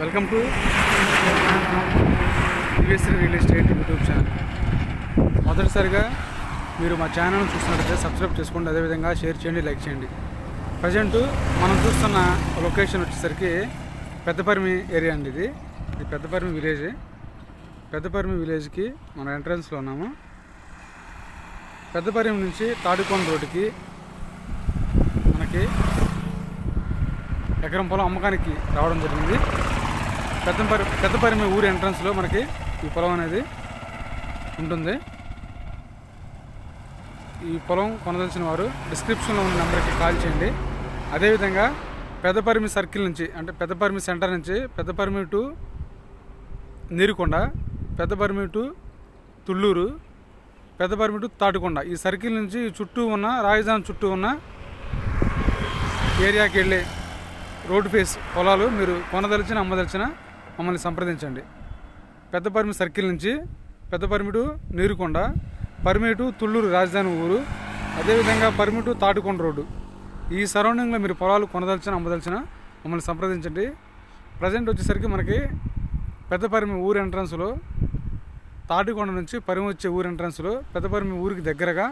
Welcome to USC real estate YouTube channel. మొదటిసారిగా మీరు మా ఛానల్ చూస్తున్నట్లయితే సబ్స్క్రైబ్ చేసుకోండి అదేవిధంగా షేర్ చేయండి లైక్ చేయండి. ప్రజెంట్ మనం చూస్తున్న లొకేషన్ వచ్చేసరికి పెద్దపరిమి ఏరియా అండి ఇది. ఇది పెద్దపరిమి విలేజ్. పెద్దపరిమి విలేజ్కి మనం ఎంట్రన్స్లో ఉన్నాము. పెద్దపరిమి నుంచి తాడికొండ రోడ్డుకి మనకి ఎకరం పొలం అమ్మకానికి రావడం జరిగింది. పెద్దపరి పెద్దపరిమి ఊరి ఎంట్రన్స్లో మనకి ఈ పొలం అనేది ఉంటుంది. ఈ పొలం కొనదలిచిన వారు డిస్క్రిప్షన్లో ఉన్న నెంబర్కి కాల్ చేయండి. అదేవిధంగా పెద్దపరిమి సర్కిల్ నుంచి అంటే పెద్దపరిమి సెంటర్ నుంచి Peddaparimi to Neerukonda Peddaparimi to Thullur Peddaparimi to Tadikonda ఈ సర్కిల్ నుంచి చుట్టూ ఉన్న రాజధాని చుట్టూ ఉన్న ఏరియాకి వెళ్ళే రోడ్డు ఫేస్ పొలాలు మీరు కొనదలిచిన అమ్మదలిచిన మమ్మల్ని సంప్రదించండి. పెద్దపరిమి సర్కిల్ నుంచి పెద్దపరిమిటు నీరుకొండ పరిమిటు తుళ్ళూరు రాజధాని ఊరు అదేవిధంగా పరిమిటు తాటికొండ రోడ్డు. ఈ సరౌండింగ్లో మీరు పొలాలు కొనదలిచిన అమ్మదలిచిన మమ్మల్ని సంప్రదించండి. ప్రజెంట్ వచ్చేసరికి మనకి పెద్దపరిమి ఊరు ఎంట్రన్స్లో తాటికొండ నుంచి పరిమి వచ్చే ఊరు ఎంట్రన్స్లో పెద్దపరిమి ఊరికి దగ్గరగా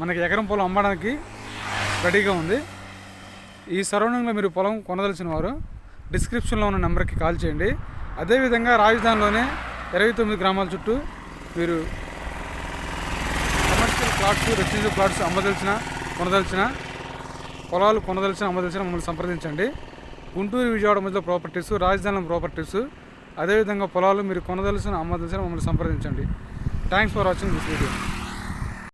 మనకి ఎకరం పొలం అమ్మడానికి రెడీగా ఉంది. ఈ సరౌండింగ్లో మీరు పొలం కొనదలిచిన వారు డిస్క్రిప్షన్లో ఉన్న నెంబర్కి కాల్ చేయండి. అదేవిధంగా రాజధానిలోనే ఇరవై తొమ్మిది గ్రామాల చుట్టూ మీరు కమర్షియల్ ప్లాట్స్ రెసిడెన్షియల్ ప్లాట్స్ అమ్మదలిచిన కొనదలిచిన పొలాలు కొనదలిచిన అమ్మదలిచిన మమ్మల్ని సంప్రదించండి. గుంటూరు విజయవాడ మధ్యలో ప్రాపర్టీస్ రాజధానిలో ప్రాపర్టీస్ అదేవిధంగా పొలాలు మీరు కొనదలిసిన అమ్మదలిసిన మమ్మల్ని సంప్రదించండి. Thanks for watching this video